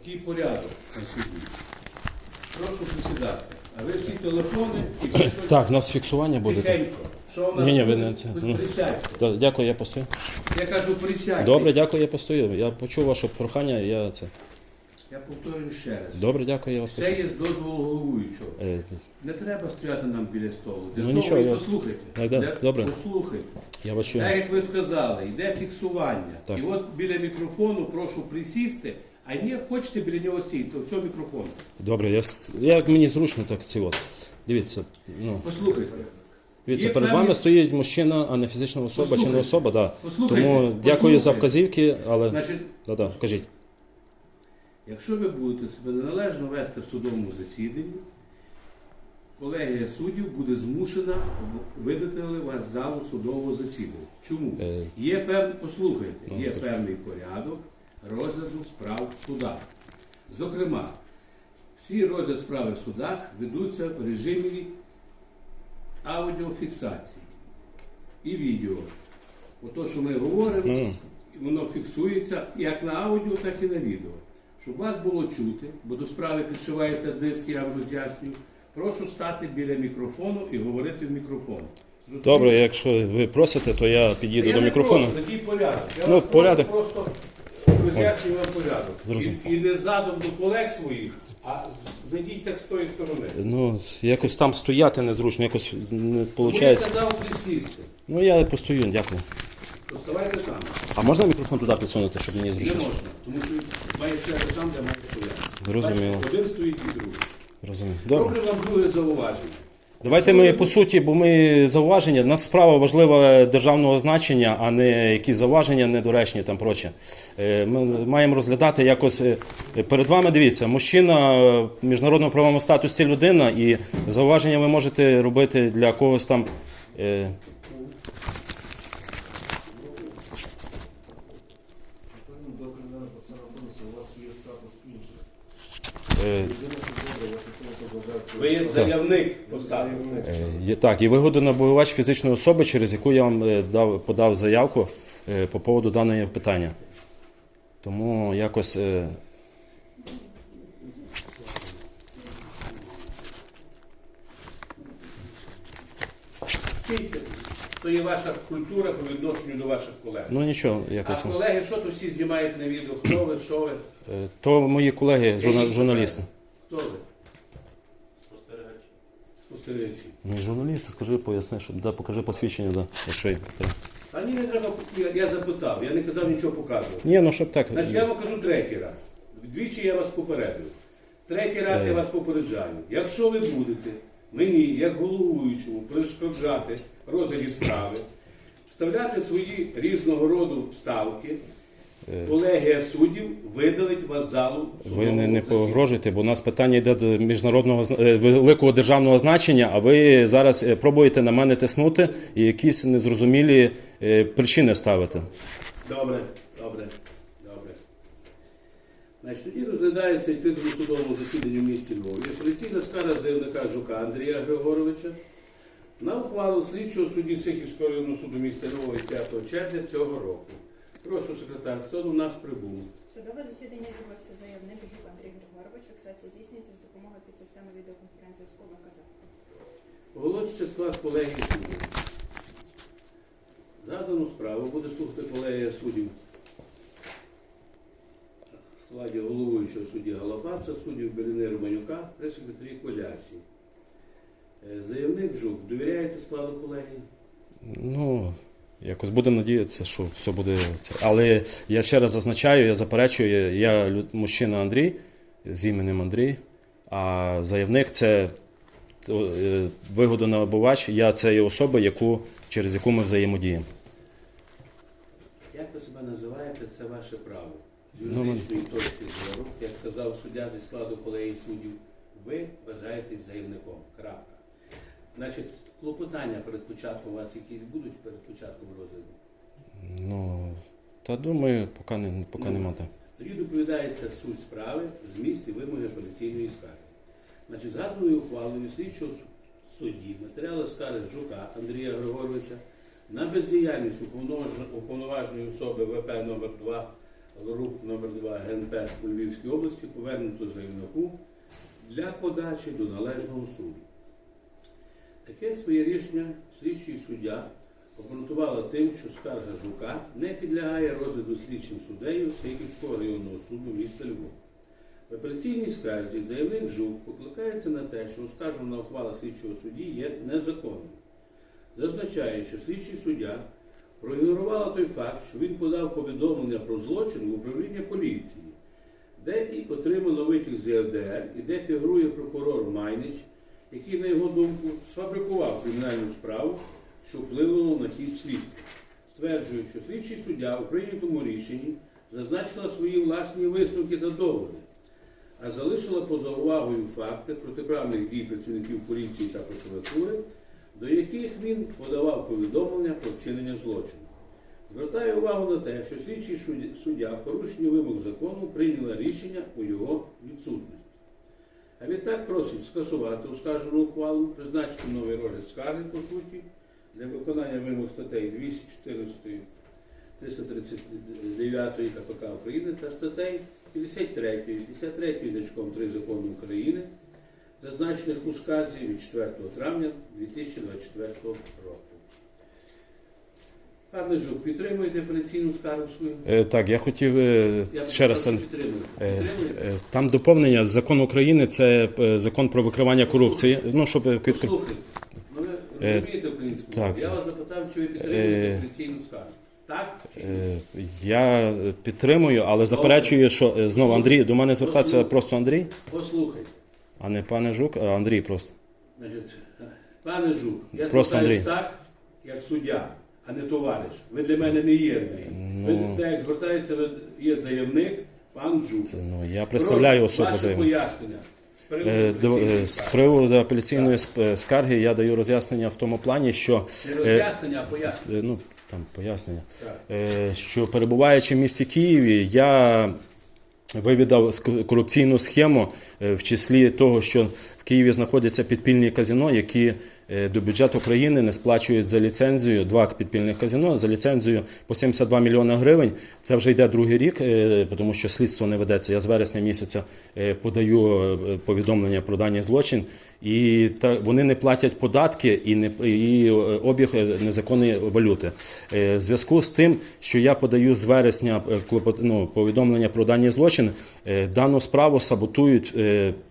Такий порядок на суді. Прошу присідати. А ви всі телефони і все щось Так, у нас фіксування буде. так. тихенько. Що в нас Ні-ні, ви не це, ну. Присядьте. Да, Дякую, я постою. Я кажу, присядьте. Добре, дякую, я постою. Я почув ваше прохання, я це. Я повторюю ще раз. Добре, дякую, я вас Це постою. є з дозволу головуючого. Е, Не треба стояти нам біля столу. Для Ну, того нічого, і я- послухайте. Так, да, Для- добре. Послухайте. Я вас чую. Так як ви сказали, йде фіксування. Так. І от біля мікрофону прошу присісти, а не хочете біля нього стійти, то все мікрофон. Добре, я, с- як мені зручно, так ці от. Дивіться, ну, Послухайте. дивіться, Є перед певні- вами стоїть мужчина, а не фізична особа чи не Послухайте. особа, да. Послухайте, Тому дякую за послухайте. вказівки, але. Значить, Да, да, кажіть. якщо ви будете себе неналежно вести в судовому засіданні, колегія суддів буде змушена видати вас з залу судового засідання. Чому? Е. Є певний, послухайте, Ну, є певний порядок розгляду справ в судах. Зокрема, всі розгляд справи в судах ведуться в режимі аудіофіксації і відео. Ото, що ми говоримо, воно фіксується як на аудіо, так і на відео. Щоб вас було чути, бо до справи підшиваєте диск, я вам роз'яснюю. Прошу стати біля мікрофону і говорити в мікрофон. Добре, якщо ви просите, то я під'їду Я до не мікрофону. прошу, такий порядок. Я Ну, вас порядок. прошу Просто роз'яснюю вам порядок. І, і не задом до колег своїх, а зайдіть так з тої сторони. Ну, якось там стояти незручно, якось не Я виходить. казав присісти. Ну я постою, дякую. Поставайте сам. А можна мікрофон туди підсунути, щоб мені Не зручніше? можна, тому що має стояти там, де має стояти. Зрозуміло. Бачите, Один стоїть і другий. Розумію. Добре. Роблю вам друге зауваження. Давайте ми по суті, бо ми зауваження. У нас справа важлива державного значення, а не якісь зауваження недоречні там проче. Е, Ми маємо розглядати якось е, перед вами. Дивіться, мужчина е, в міжнародному правовому статусі людина, і зауваження ви можете робити для когось там. е, Ви є заявник поставив. Е, Так, і вигодонабувач фізичної особи, через яку я вам е, дав, подав заявку е, по поводу даного питання. Тому якось. е. То є ваша культура по відношенню до ваших колег. Ну нічого, А якось. колеги, що то всі знімають на відео? Хто ви, що ви? Е, То мої колеги, журна- журналісти. Хто ви? Спостерігачі. Ну, журналісти, скажи, поясни, щоб да, покажи посвідчення, да, якщо є. А ні, не треба, я, я запитав, я не казав нічого показувати. Ні, ну щоб так. Значить, я вам кажу третій раз. Двічі я вас попередив. Третій раз я вас попереджаю. Якщо ви будете мені, як головуючому, перешкоджати розгляді справи, вставляти свої різного роду ставки, колегія суддів видалить вас залу. Ви не, не погрожуєте, бо у нас питання йде до міжнародного е, великого державного значення, а ви зараз е, пробуєте на мене тиснути і якісь незрозумілі е, причини ставити. Добре, добре, добре. Значить, тоді розглядається відкритому судовому засіданні в місті Львові апеляційна скара заявника Жука Андрія Григоровича на ухвалу слідчого судді Сихівського районного суду міста Львова від 5 червня цього року. Прошу секретар, хто до нас прибув? Судове засідання з'явився заявник Жук Андрій Григорович. Фіксація здійснюється з допомогою підсистеми відеоконференцзв'язку наказав. Оголошується склад колегії суддів. Задану справу буде слухати колегія суддів в складі головуючого судді Галапаца, суддів Беліни Романюка, при секретарі Колясі. Е, Заявник Жук, довіряєте складу колегії? Ну, якось будемо надіятися, що все буде. Це. Але я ще раз зазначаю, я заперечую, я мужчина Андрій з іменем Андрій, а заявник це е, вигодонабувач, я це є особа, яку, через яку ми взаємодіємо. Як ви себе називаєте, це ваше право. З Ну, юридичної точки зору, як сказав суддя зі складу колегії суддів, ви вважаєтесь заявником. Крапка. Значить, клопотання перед початком у вас якісь будуть перед початком розгляду? Ну, та думаю, поки, не, поки Ну. нема. Тоді доповідається суть справи, зміст і вимоги апеляційної скарги. Значить, згаданою ухвалою слідчого су- судді матеріали скарги Жука Андрія Григоровича на бездіяльність уповноваженої- особи ВП номер 2 ГРУП номер 2 ГНП у Львівській області повернуто заявнику для подачі до належного суду. Таке своє рішення слідчий суддя обґрунтувала тим, що скарга Жука не підлягає розгляду слідчим суддею Сихівського районного суду міста Львова. В апеляційній скарзі заявник Жук покликається на те, що оскаржена ухвала слідчого судді є незаконною. Зазначає, що слідчий суддя проігнорувала той факт, що він подав повідомлення про злочин в управління поліції, де і отримано витяг з ЄРДР, і де фігурує прокурор Майнич, який, на його думку, сфабрикував кримінальну справу, що вплинуло на хід слідства, стверджує, що слідчий суддя у прийнятому рішенні зазначила свої власні висновки та доводи, а залишила поза увагою факти протиправних дій працівників поліції та прокуратури, до яких він подавав повідомлення про вчинення злочину. Звертає увагу на те, що слідчий суддя- порушенні вимог закону прийняла рішення у його відсутності. А відтак просить скасувати оскаржену ухвалу, призначити новий розгляд скарги по суті для виконання вимог статей 214 339 КПК України та статей 53, 53 значком 3 Закону України, зазначених у скарзі від 4 травня 2024 року. Пане Жук, підтримуєте апеляційну скаргу свою? Е, Так, я хотів е, Я ще раз. Е, Підтримуєте? Там доповнення закон України це е, закон про викривання корупції. Ну щоб е, Послухайте, ну ви Е, розумієте українську так. мову? Я вас запитав, чи ви підтримуєте Е, апеляційну скаргу. Так чи ні? Е, Я підтримую, але заперечую, що е, знову Андрій до мене звертається просто Андрій, Послухайте. а не пане Жук, а Андрій просто. Значить, пане Жук, я Просто звертаюсь Андрій. так, як суддя, а не товариш. Ви для мене не є Андрій. Ви Ну. так як звертається, ви є заявник, пан Жук. Ну я представляю Прошу, особу ваше заявника. пояснення. з приводу Е, до- апеляційної е, З скарги. приводу апеляційної сп- е, скарги я даю роз'яснення в тому плані, що Не е, роз'яснення, а пояснення. е, ну там пояснення. Так. Е, що перебуваючи в місті Києві, я вивідав ск- корупційну схему е, в числі того, що в Києві знаходяться підпільні казино, які до бюджету країни не сплачують за ліцензію два підпільних казино за ліцензію по 72 мільйони гривень. Це вже йде другий рік, е, тому що слідство не ведеться. Я з вересня місяця е, подаю е, повідомлення про дані злочин. І та вони не платять податки і не і е, обіг е, незаконної валюти. Е, В зв'язку з тим, що я подаю з вересня ну, повідомлення про даний злочин, дану справу саботують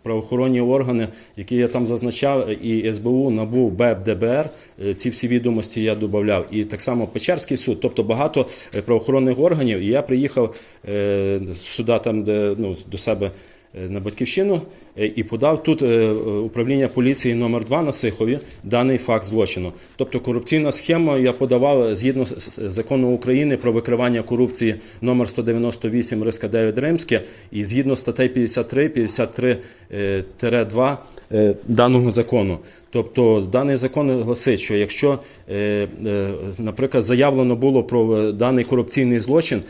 правоохоронні органи, які я там зазначав, і СБУ, НАБУ, БЕП, ДБР. Ці всі відомості я додавав. І так само Печерський суд, тобто багато правоохоронних органів. І я приїхав сюди, там, де ну, до себе. Е, На батьківщину е, і подав тут е, управління поліції номер 2 на Сихові даний факт злочину. Тобто корупційна схема я подавав згідно з- закону України про викривання корупції номер 198 риска 9 Римське і згідно статей 53, 53 е, тире 2 е, даного закону. Тобто даний закон гласить, що якщо, наприклад, заявлено було про даний корупційний злочин,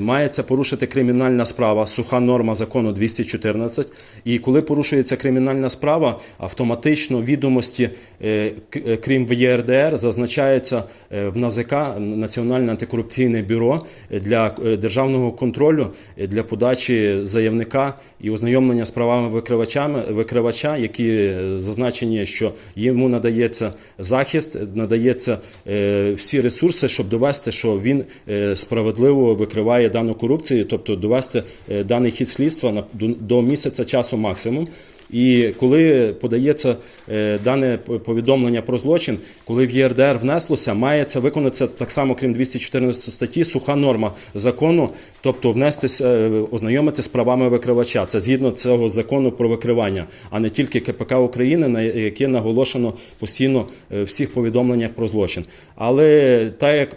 мається порушити кримінальна справа, суха норма закону 214. І коли порушується кримінальна справа, автоматично відомості, е, е, крім ВЄРДР, зазначається е, в НАЗК Національне антикорупційне бюро е, для е, державного контролю е, для подачі заявника і ознайомлення з правами викривачами викривача, які е, зазначені, що йому надається захист, надається е, всі ресурси, щоб довести, що він е, справедливо викриває дану корупцію, тобто довести е, даний хід слідства на до, місяця часу максимум. І коли подається е, дане повідомлення про злочин, коли в ЄРДР внеслося, має це виконатися так само, крім 214 статті, суха норма закону, тобто внестися, е, ознайомити з правами викривача. Це згідно цього закону про викривання, а не тільки КПК України, на яке наголошено постійно в всіх повідомленнях про злочин. Але так як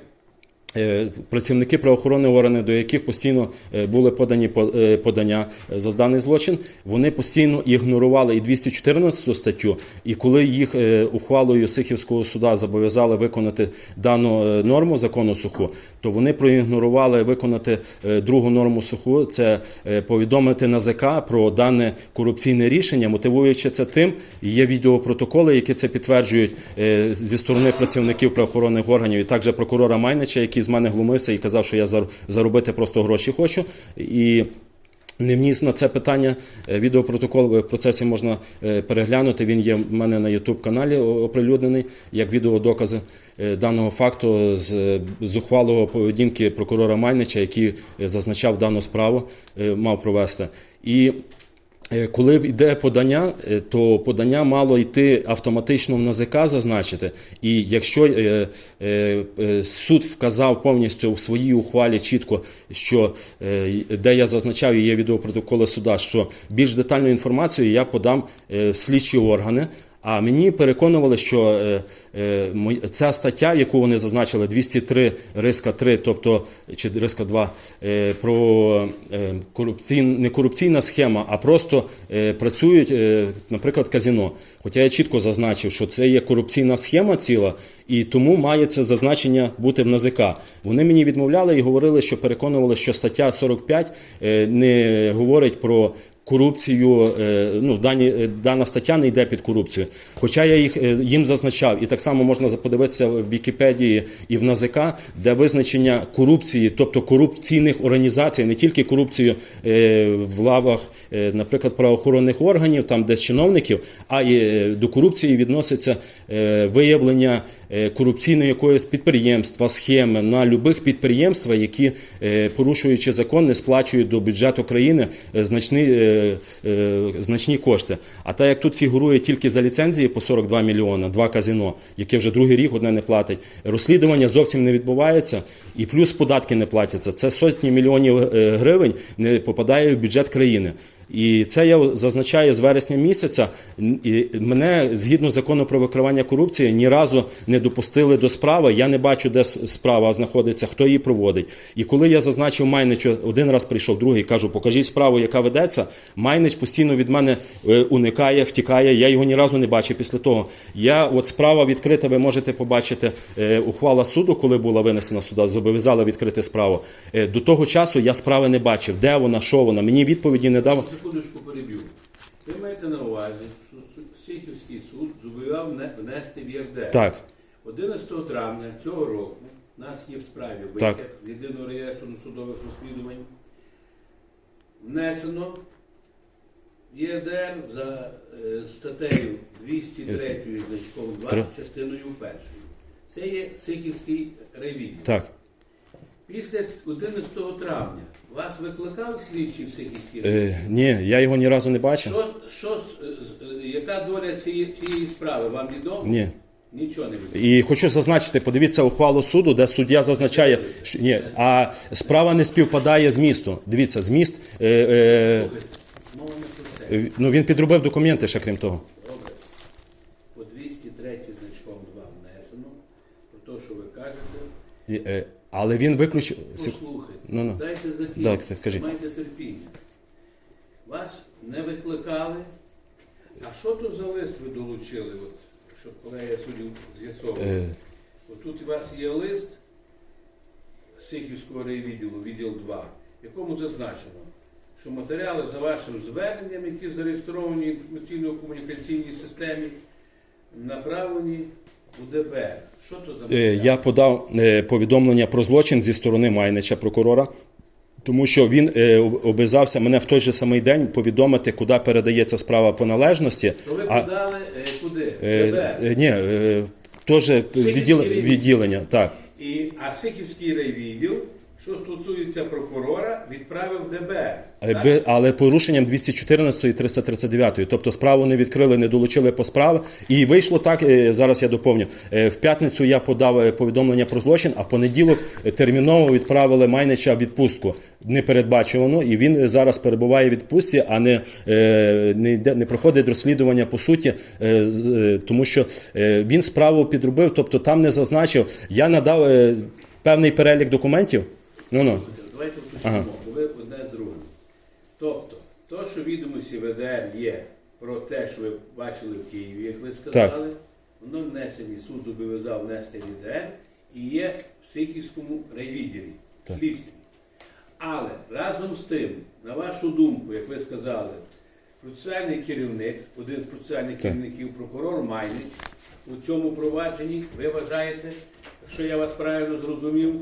Працівники правоохоронних органів, до яких постійно е, були подані по- е, подання е, за даний злочин, вони постійно ігнорували і 214 статтю. І коли їх е, ухвалою Сихівського суда зобов'язали виконати дану е, норму закону суху, то вони проігнорували виконати е, другу норму суху це е, повідомити НАЗК про дане корупційне рішення, мотивуючи це тим, є відеопротоколи, які це підтверджують е, зі сторони працівників правоохоронних органів, і також прокурора Майнича, який який з мене глумився і казав, що я заробити просто гроші хочу. І не вніс на це питання. Е, Відеопротокол в процесі можна е, переглянути. Він є в мене на youtube каналі оприлюднений як відеодокази е, даного факту з е, зухвалого поведінки прокурора Майнича, який е, зазначав дану справу, е, мав провести. І Е, Коли йде подання, е, то подання мало йти автоматично в НАЗК зазначити. І якщо е, е, е, суд вказав повністю у своїй ухвалі чітко, що е, де я зазначав є відеопротоколи суда, що більш детальну інформацію я подам е, в слідчі органи. А мені переконували, що е, е, ця стаття, яку вони зазначили, 203 риска 3, тобто чи риска 2, е, про е, не корупційна схема, а просто працюють, наприклад, казино. Хоча я чітко зазначив, що це є корупційна схема ціла, і тому має це зазначення бути в НАЗК. Вони мені відмовляли і говорили, що переконували, що стаття 45 е, не говорить про корупцію, е, ну, дані, е, дана стаття не йде під корупцію. Хоча я їх, е, їм зазначав, і так само можна подивитися в Вікіпедії і в НАЗК, де визначення корупції, тобто корупційних організацій, не тільки корупцію в лавах, наприклад, правоохоронних органів, там десь чиновників, а й до корупції відноситься виявлення корупційної якоїсь підприємства, схеми на любих підприємствах, які, е, порушуючи закон, не сплачують до бюджету країни е, значні, е, е, значні кошти. А так як тут фігурує тільки за ліцензії по 42 мільйона, два казино, яке вже другий рік одне не платить, розслідування зовсім не відбувається, і плюс податки не платяться. Це сотні мільйонів е, гривень не попадає в бюджет країни. І це я зазначаю з вересня місяця. І мене згідно закону про викривання корупції ні разу не допустили до справи. Я не бачу, де справа знаходиться, хто її проводить. І коли я зазначив Майничу, один раз прийшов, другий кажу, покажіть справу, яка ведеться. Майнич постійно від мене е, уникає, втікає. Я його ні разу не бачив після того. Я от справа відкрита. Ви можете побачити е, ухвала суду, коли була винесена суда, зобов'язала відкрити справу. Е, До того часу я справи не бачив, де вона, що вона. Мені відповіді не дав. Секундочку переб'ю. Ви маєте на увазі, що Сихівський суд зобов'язав внести в ЄРДР. Так. 11 травня цього року у нас є в справі витяг з єдиного реєстру судових розслідувань. Внесено в ЄРДР за е, статтею 203 значком 2 Три. частиною першою. Це є Сихівський райвідділ. Так. Після 11 травня вас викликав слідчий в Е, ні, я його ні разу не бачив. Що, що, з- з- е, яка доля цієї, цієї справи? Вам відомо? Ні. Нічого не відомо. І хочу зазначити, подивіться ухвалу суду, де суддя зазначає, що ні, а справа не співпадає з містом. Дивіться, зміст. Е, е, Мова не про це. е, ну він підробив документи ще крім того. Добре. По 203 значком 2 внесено. Про те, що ви кажете, е, але він виключив. Послухайте. Ну, ну. Дайте закінчити. Так, так, кажіть. Майте терпіння. Вас не викликали. А що то за лист ви долучили, от, щоб колегія суддів з'ясовував? Е, Отут у вас є лист Сихівського райвідділу, відділ 2, в якому зазначено, що матеріали за вашим зверненням, які зареєстровані в інформаційно-комунікаційній системі, направлені у ДБР. Що то за е, я подав е, повідомлення про злочин зі сторони Майнича прокурора. Тому що він е, обов'язався мене в той же самий день повідомити, куди передається справа по належності. То ви А, подали е, куди? е, ні, е, теж відділ, відділення. Так. І, а Сихівський райвідділ, що стосується прокурора, відправив ДБР. Е, би- Але порушенням 214 і 339. Тобто справу не відкрили, не долучили по справі. І вийшло так, е, зараз я доповню. Е, В п'ятницю я подав е, повідомлення про злочин, а в понеділок терміново відправили Майнича в відпустку. Непередбачувано, і він зараз перебуває в відпустці, а не, не, йде- не проходить розслідування по суті, тому що він справу підробив, тобто там не зазначив. Я надав певний перелік документів. Ну ну. Давайте уточнимо, Ага. бо ви одне з другим. Тобто, то, що відомості ВДР є про те, що ви бачили в Києві, як ви сказали, воно внесені, суд зобов'язав внести в і є в Сихівському райвідділі, Так. слідстві. Але разом з тим, на вашу думку, як ви сказали, процесуальний керівник, один з процесуальних керівників, прокурор Майнич, у цьому провадженні, ви вважаєте, якщо я вас правильно зрозумів,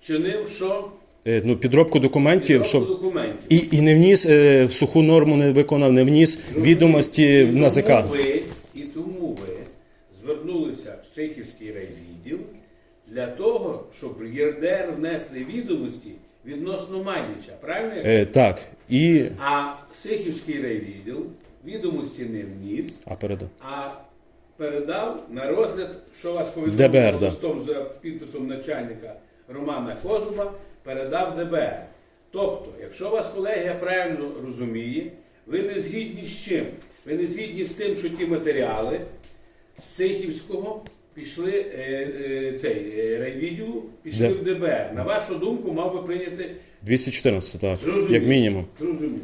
чинив що? Е, Ну, підробку документів, щоб документів. і, і не вніс е, в суху норму, не виконав, не вніс відомості в НАЗК. Тому ви, і тому ви звернулися в Сихівський райвідділ для того, щоб в ЄРДР внесли відомості відносно Майнича. Правильно? я кажу? Е, так. І. А Сихівський райвідділ відомості не вніс, А передав. а передав на розгляд, що вас повідомив ДБР, да. листом за підписом начальника Романа Козуба, передав ДБР. Тобто, якщо вас колегія правильно розуміє, ви не згідні з чим? Ви не згідні з тим, що ті матеріали з Сихівського пішли е, е, цей е, райвідділу, пішли в ДБР. На вашу думку, мав би прийняти 214, так, зрозуміло. як мінімум. Зрозуміло.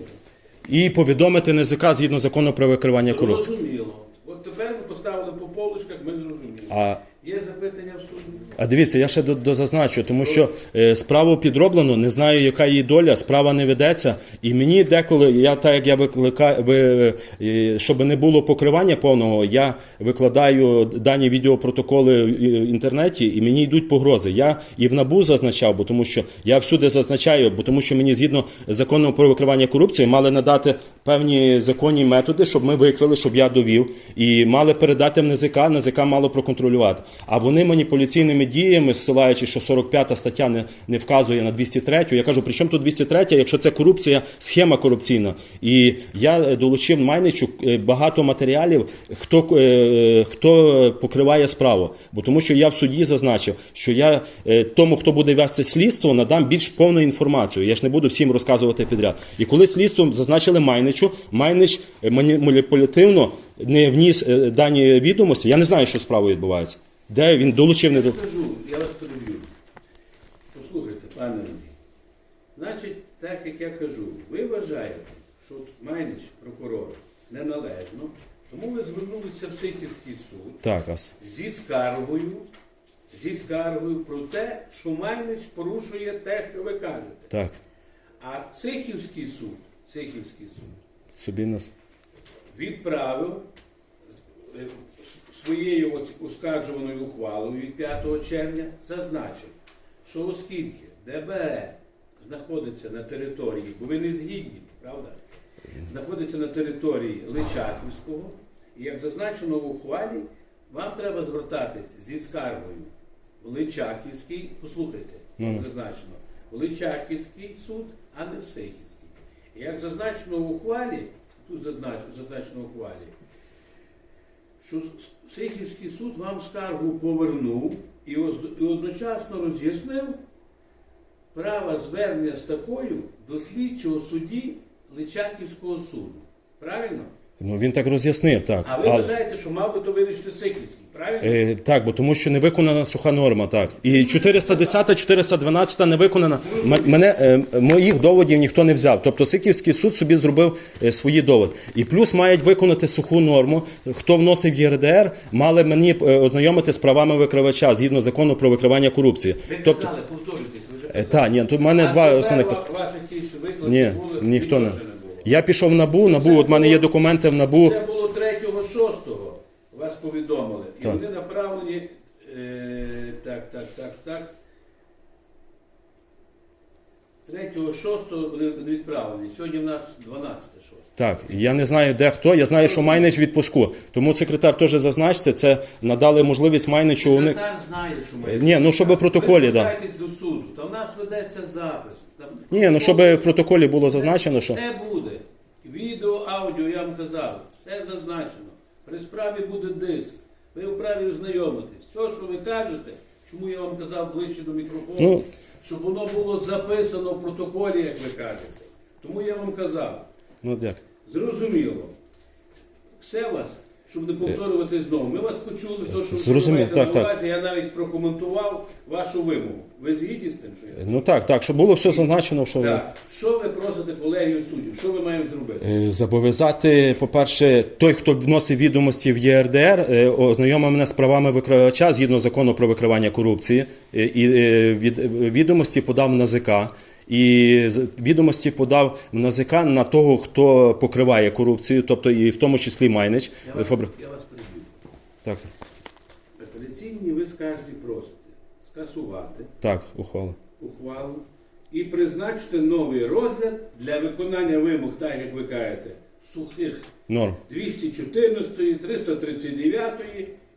І повідомити НЗК згідно закону про викривання корупції. Зрозуміло. От тепер ви поставили по полочках, ми зрозуміли. А Є запитання в суді? А дивіться, я ще до- дозазначу, тому що е, справу підроблено, не знаю, яка її доля, справа не ведеться. І мені деколи, я так як я викликаю, ви, е, щоб не було покривання повного, я викладаю дані відеопротоколи в е, інтернеті, і мені йдуть погрози. Я і в НАБУ зазначав, бо тому що я всюди зазначаю, бо тому що мені згідно закону про викривання корупції мали надати певні законні методи, щоб ми викрили, щоб я довів, і мали передати в НЗК, НЗК мало проконтролювати. А вони маніпуляційними діями, зсилаючи, що 45 стаття не, не вказує на 203, я кажу, при чому тут 203, якщо це корупція, схема корупційна. І я е, долучив Майничу е, багато матеріалів, хто, е, хто покриває справу. Бо тому що я в суді зазначив, що я тому, хто буде вести слідство, надам більш повну інформацію. Я ж не буду всім розказувати підряд. І коли слідство зазначили Майничу, Майнич е, маніпулятивно не вніс е, дані відомості. Я не знаю, що з справою відбувається. Де він долучив не Я до. я вас переб'ю. Послухайте, пане Андрій. Значить, так як я кажу, ви вважаєте, що Майнич, прокурор, неналежно, тому ви звернулися в Сихівський суд Так, зі скаргою, зі скаргою про те, що Майнич порушує те, що ви кажете. Так. А Сихівський суд, Сихівський суд Собі нас. відправив е, своєю оскаржуваною ухвалою від 5 червня зазначив, що оскільки ДБР знаходиться на території, бо ви не згідні, правда? Знаходиться на території Личаківського, і як зазначено в ухвалі, вам треба звертатись зі скаргою в Личаківський, послухайте, як зазначено, в Личаківський суд, а не в Сихівський. Як зазначено в ухвалі, тут зазначено, в ухвалі, що Сихівський суд вам скаргу повернув і одночасно роз'яснив право звернення з такою до слідчого судді Личаківського суду. Правильно? Ну він так роз'яснив, так. А ви Але- вважаєте, що мав би то вирішити Сихівський, правильно? Е, так, бо тому що не виконана суха норма, так. І 410, 412 не виконана. М- Мене е, моїх доводів ніхто не взяв. Тобто Сиківський суд собі зробив е, свої доводи. І плюс мають виконати суху норму. Хто вносив ЄРДР, мали мені е, ознайомити з правами викривача згідно закону про викривання корупції. Ви Тобто, казали, повторюйтесь, ви вже е, та, ні, тут в мене А два основних. ва- У вас якісь виклики Ні, були? ніхто не. Було. Я пішов в НАБУ, НАБУ, от в мене є документи в НАБУ. Це було 3-6, вас повідомили. І Так. вони направлені. Е, так, так, так, так. 3-6 вони відправлені. Сьогодні в нас 12-6. Так, я не знаю, де хто. Я знаю, що Майнич в відпуску. Тому секретар теж зазначте, це надали можливість Майничу. Вони... Секретар знає, що ми. Ні, ну, щоб в протоколі, Ви да. звертайтесь до суду. Та в нас ведеться запис. Там... Ні, ну щоб в протоколі було зазначено, що. Все буде. Відео, аудіо, я вам казав. Все зазначено. При справі буде диск. Ви вправі ознайомитись. Все, що ви кажете, чому я вам казав ближче до мікрофону, Ну. щоб воно було записано в протоколі, як ви кажете. Тому я вам казав. Ну, як? Зрозуміло. Все вас, щоб не повторювати знову. Ми вас почули, то, що ви маєте так, на увазі. Я навіть прокоментував вашу вимогу. Ви згідні з тим, що я? Ну так, так, щоб було все зазначено, що Так. Що ви просите колегію суддів? Що ви маємо зробити? Е, зобов'язати, по-перше, той, хто вносив відомості в ЄРДР, е, ознайомив мене з правами викривача згідно закону про викривання корупції, е, і е, від відомості подав на НАЗК. І з- відомості подав в НАЗК на того, хто покриває корупцію, тобто і в тому числі Майнич. Я вас, Фабр... я вас. Так, В апеляційній ви скарзі просите скасувати так, ухвала. ухвалу і призначити новий розгляд для виконання вимог, так як ви кажете, сухих Норм. 214, 339,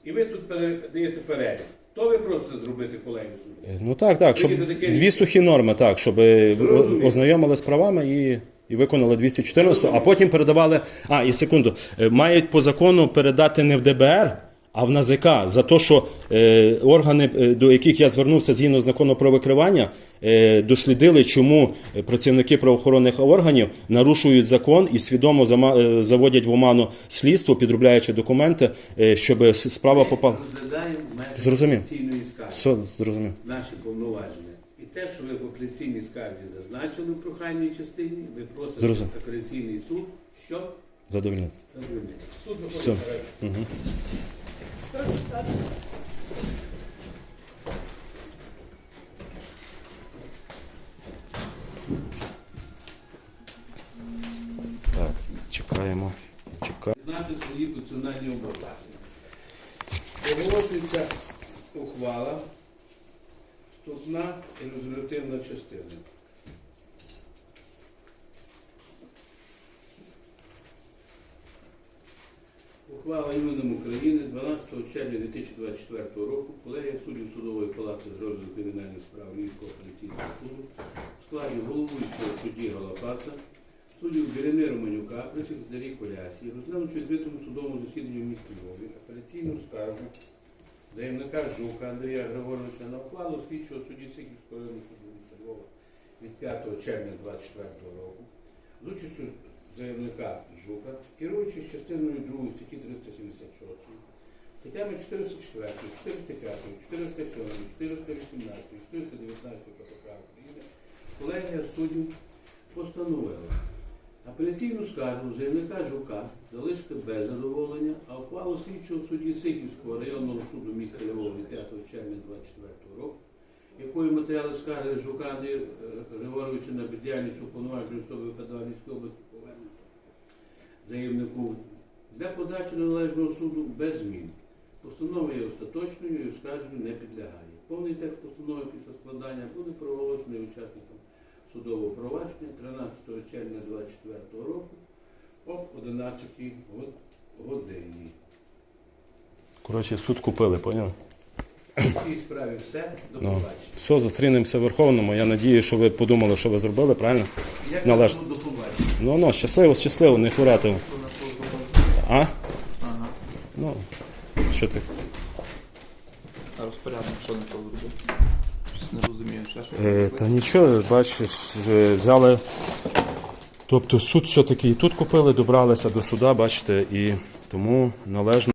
і ви тут передаєте перелік. То ви просто зробити колегію суду. Е, Ну так, так, щоб таке дві рішення. сухі норми, так, щоб е, ознайомили з правами і, і виконали 214, а потім передавали. А, і секунду, е, мають по закону передати не в ДБР, а в НАЗК за те, що е, органи, е, до яких я звернувся згідно з закону про викривання, е, дослідили, чому працівники правоохоронних органів нарушують закон і свідомо е, заводять в оману слідство, підробляючи документи, е, щоб справа попала. Зрозумів. Все, зрозумів. наші повноваження. І те, що ви в апеляційній скарзі зазначили в прохальній частині, ви просите апеляційний суд, що Задовільнити. Все. виходить. Так, чекаємо. Чекаємо. Знати свої функціональні обов'язки. Оголошується ухвала, вступна і резолютивна частина. Іменем України 12 червня 2024 року колегія суддів судової палати з розгляду кримінальних справ Львівського апеляційного суду в складі головуючого судді Галапаца, суддів Бірини Романюка, присекретарі Колясі, розглянувши у відкритому судовому засіданні в місті Львові апеляційну скаргу заявника Жука Андрія Григоровича на ухвалу слідчого судді Сихівського районного суду міста Львова від 5 червня 2024 року з участю заявника Жука, керуючись частиною 2 статті 376, статтями 404, 405, 407, 418, 419 КПК України, колегія суддів постановила апеляційну скаргу заявника Жука залишити без задоволення, а ухвалу слідчого судді Сихівського районного суду міста Львова від 5 червня 2024 року, якою матеріали скарги Жука Андрія е, Григоровича на бездіяльність уповноваженої особи Педагогівської області заявнику для подачі до належного суду без змін. Постанова є остаточною і оскарженню не підлягає. Повний текст постанови після складання буде проголошений учасникам судового провадження 13 червня 2024 року об 11 год- годині. Коротше, суд купили, поняв? В цій справі все. До Ну. побачення. Все, зустрінемося в Верховному. Я надію, що ви подумали, що ви зробили, правильно? Як Належно. Ну, ну, щасливо, щасливо, не хворати. А? Ага. Ну, що ти? А розпорядник що не то робити? Щось не розумію. Ще щось Е, та нічого, бачиш, е, взяли. Тобто суд все-таки і тут купили, добралися до суда, бачите, і тому належно.